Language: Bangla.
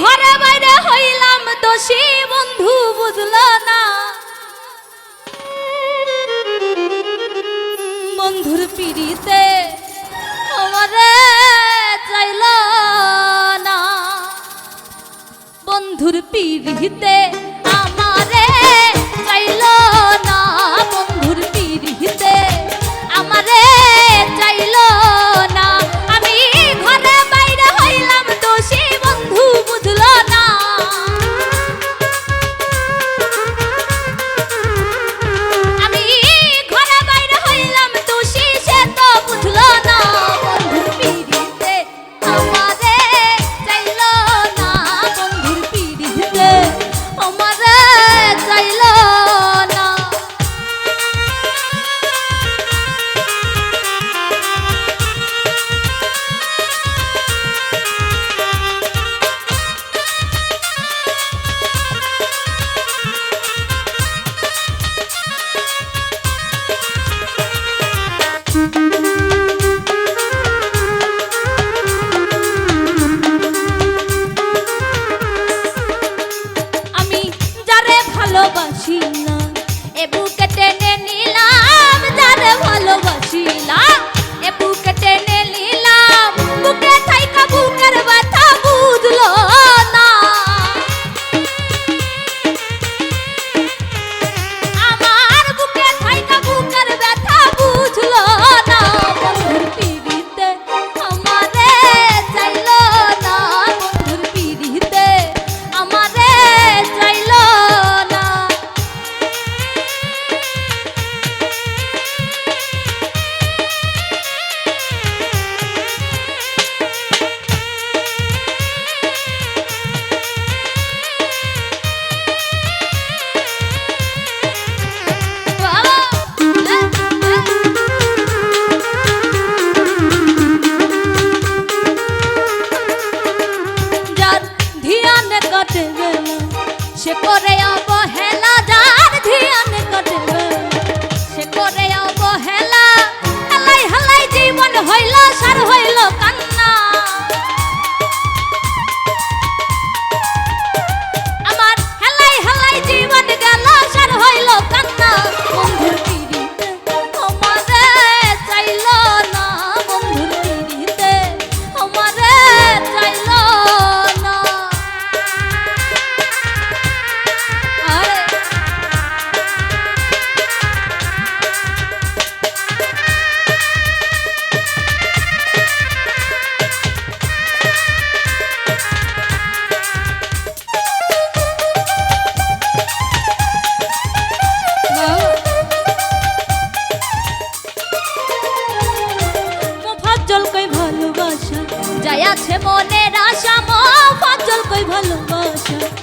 ঘরে বাইরে হইলাম দোষী বন্ধু বুঝল না। বন্ধুর পিড়িতে আমারে চাইল না। বন্ধুর পিড়িতে কাটে গেল সে করে অবহেলা, যার ধিয়ান কাটে গেল সে করে অবহেলা, হেলাই হেলাই জীবন হইল, সার হইল কান্না। আমার হেলাই হেলাই জীবন গেল, সার হইল কান্না। আছে মনের আশা মো ফজল কই ভালোবাসা।